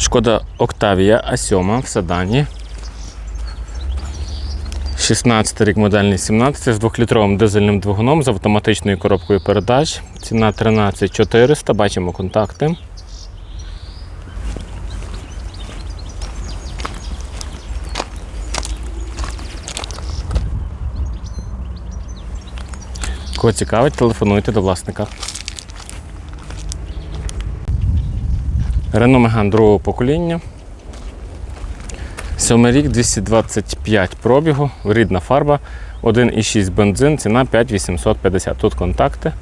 Шкода Октавія А7 в Седані. 16 рік модельний 17 з 2-літровим дизельним двигуном з автоматичною коробкою передач. Ціна 13400. Бачимо контакти. Кого цікавить, телефонуйте до власника. Renault Megane другого покоління. Сьомий рік 225 пробігу, рідна фарба, 1,6 бензин, ціна 5850. Тут контакти.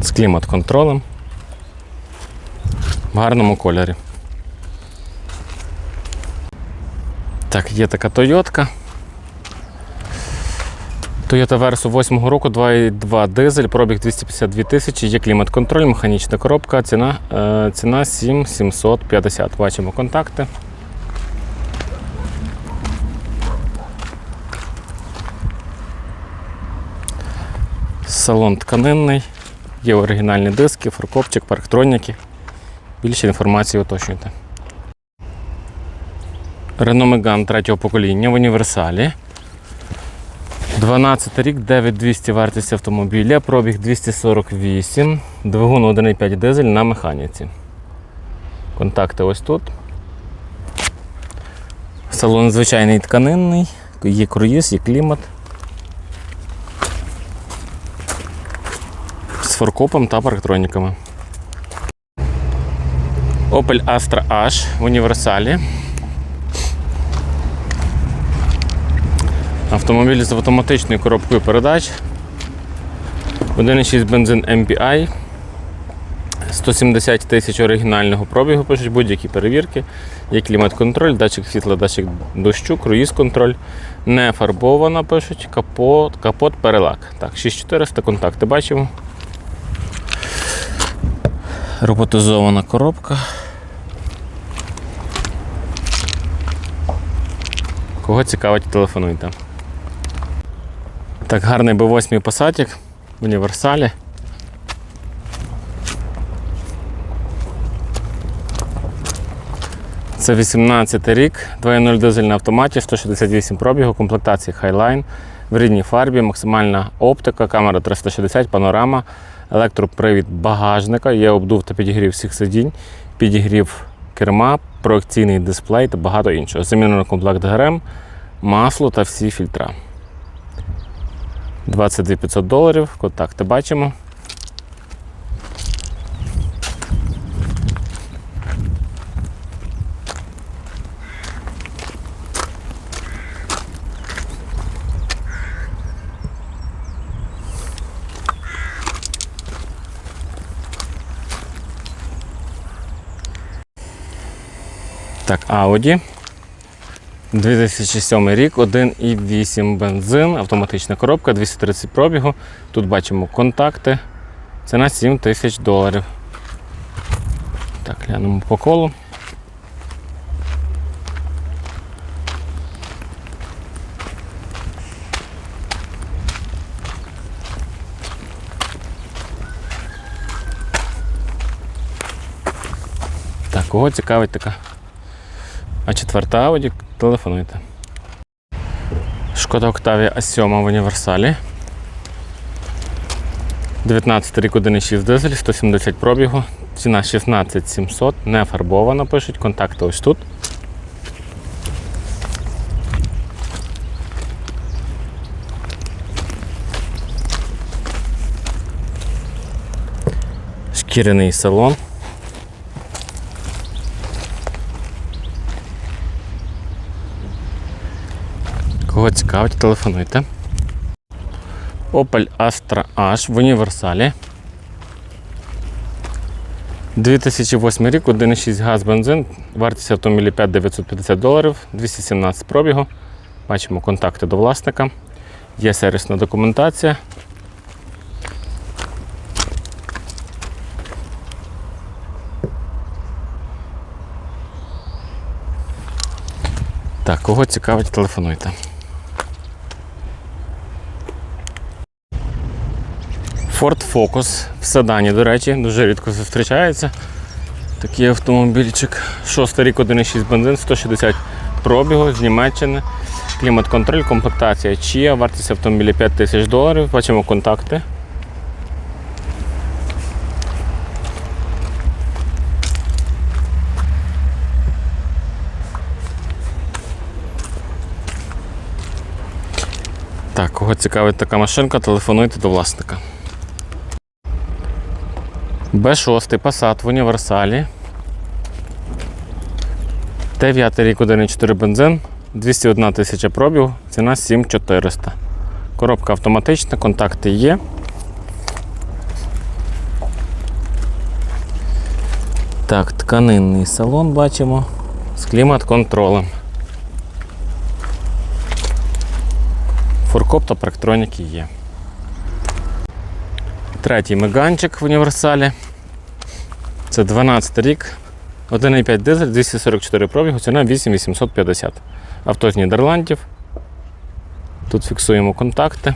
З клімат-контролем. В гарному кольорі. Так, є така Тойотка. Toyota Verso 8 року 2,2 дизель, пробіг 252 тисячі, є клімат-контроль, механічна коробка, ціна, е, ціна 7750. Бачимо контакти. Салон тканинний, є оригінальні диски, фаркопчик, парктроніки. Більше інформації уточнюйте. Renault Megane третього покоління в універсалі. 12 рік, 9200 вартість автомобіля, пробіг 248, двигун 1,5 дизель на механіці. Контакти ось тут. Салон звичайний тканинний, є круїз, є клімат. З форкопом та парктроніками. Opel Astra H в універсалі. Автомобіль з автоматичною коробкою передач. 1,6 бензин MPI. 170 тисяч оригінального пробігу, пишуть будь-які перевірки. Є клімат-контроль, датчик світла, датчик дощу, круїз-контроль. Не фарбована, пишуть, капот, капот перелак. Так, 6400 контакти бачимо. Роботизована коробка. Кого цікавить, телефонуйте. Так, гарний B8 Passatик в універсалі. Це 18 рік, 2.0 дизель на автоматі, 168 пробігу, комплектації Highline, в рідній фарбі, максимальна оптика, камера 360, панорама, електропривід багажника, є обдув та підігрів всіх сидінь, підігрів керма, проекційний дисплей та багато іншого. Замінено комплект ГРМ, масло та всі фільтра. 22 500 доларів. Контакти бачимо. Так, Audi. 2007 рік, 1,8 бензин, автоматична коробка, 230 пробігу. Тут бачимо контакти. Ціна 7 тисяч доларів. Так, глянемо по колу. Так, кого цікавить така? А четверта Audi телефонуйте. Шкода Октавія А7 в універсалі. 19 рік 1,6 дизель, 170 пробігу, ціна 16700, не фарбована, пишуть, контакти ось тут. Шкіряний салон. Кого цікавить, телефонуйте. Opel Astra H в універсалі. 2008 рік, 1,6 газ бензин, вартість автомобіля 5950 доларів, 217 пробігу. Бачимо контакти до власника. Є сервісна документація. Так, кого цікавить, телефонуйте. Ford Focus в седані, до речі, дуже рідко зустрічається. Такий автомобільчик. Шостий рік 1,6 бензин, 160 пробігу з Німеччини. Клімат-контроль, комплектація Chia, вартість автомобіля 5 тисяч доларів. Бачимо контакти. Так, кого цікавить така машинка, телефонуйте до власника. Б6 Passat в універсалі. Т9 рік 1,4 бензин, 201 тисяча пробіг, ціна 7400. Коробка автоматична, контакти є. Так, тканинний салон бачимо з клімат-контролем. Фуркоп та парктроніки є. Третій меганчик в універсалі. Це 12 рік. 1,5 дизель, 244 пробігу, ціна 8850. Авто з Нідерландів. Тут фіксуємо контакти.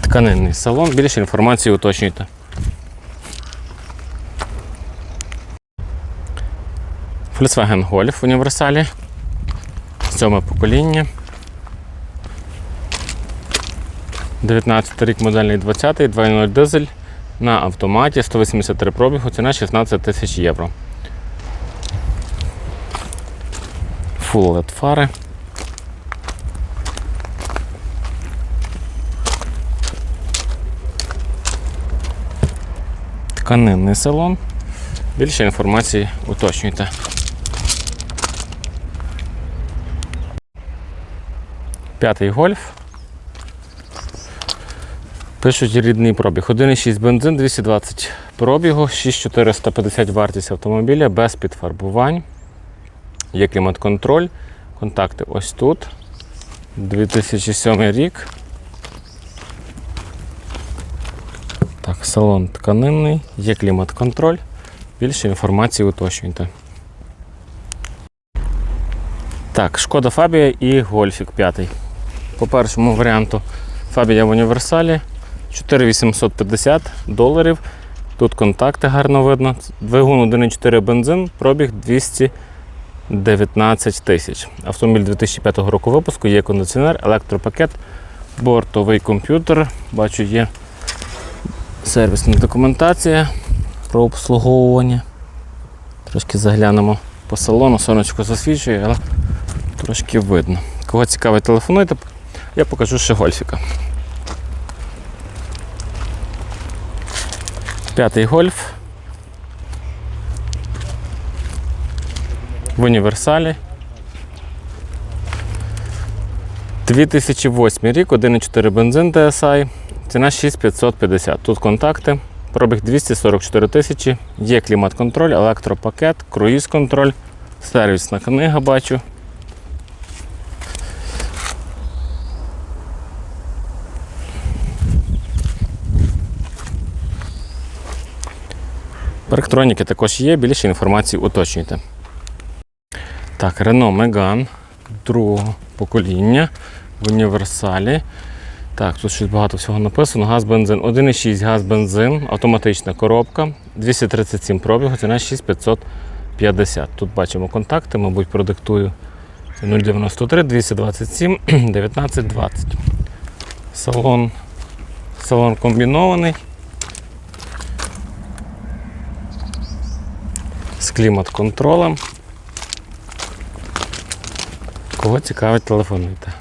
Тканинний салон. Більше інформації уточнюйте. Volkswagen Golf в універсалі. Сьоме покоління. 19 рік модельний 20 2.0 дизель на автоматі 183 пробігу, ціна 16 тисяч євро. Full LED фари. Тканинний салон. Більше інформації уточнюйте. П'ятий гольф. Пишуть рідний пробіг. 1,6 бензин, 220 пробігу, 6450 вартість автомобіля без підфарбувань. Є клімат-контроль. Контакти ось тут. 2007 рік. Так, салон тканинний, є клімат-контроль. Більше інформації уточнюйте. Так, шкода Фабія і Гольфік 5. По першому варіанту Фабія в універсалі 4850 доларів. Тут контакти гарно видно. Двигун 1,4 бензин, пробіг 219 тисяч. Автомобіль 2005 року випуску, є кондиціонер, електропакет, бортовий комп'ютер. Бачу, є сервісна документація про обслуговування. Трошки заглянемо по салону, сонечко засвічує, але трошки видно. Кого цікавить, телефонуйте, я покажу ще гольфіка. П'ятий гольф. В універсалі. 2008 рік, 1,4 бензин DSI. Ціна 6550. Тут контакти. Пробіг 244 тисячі. Є клімат-контроль, електропакет, круїз-контроль, сервісна книга бачу. Парктроніки також є, більше інформації уточнюйте. Так, Renault Megane другого покоління в універсалі. Так, тут щось багато всього написано. Газ бензин 1,6 газ бензин, автоматична коробка, 237 пробігу, ціна 6550. Тут бачимо контакти, мабуть, продиктую. Це 093 227 1920. Салон, салон комбінований. З клімат-контролем. Кого цікавить, телефонуйте.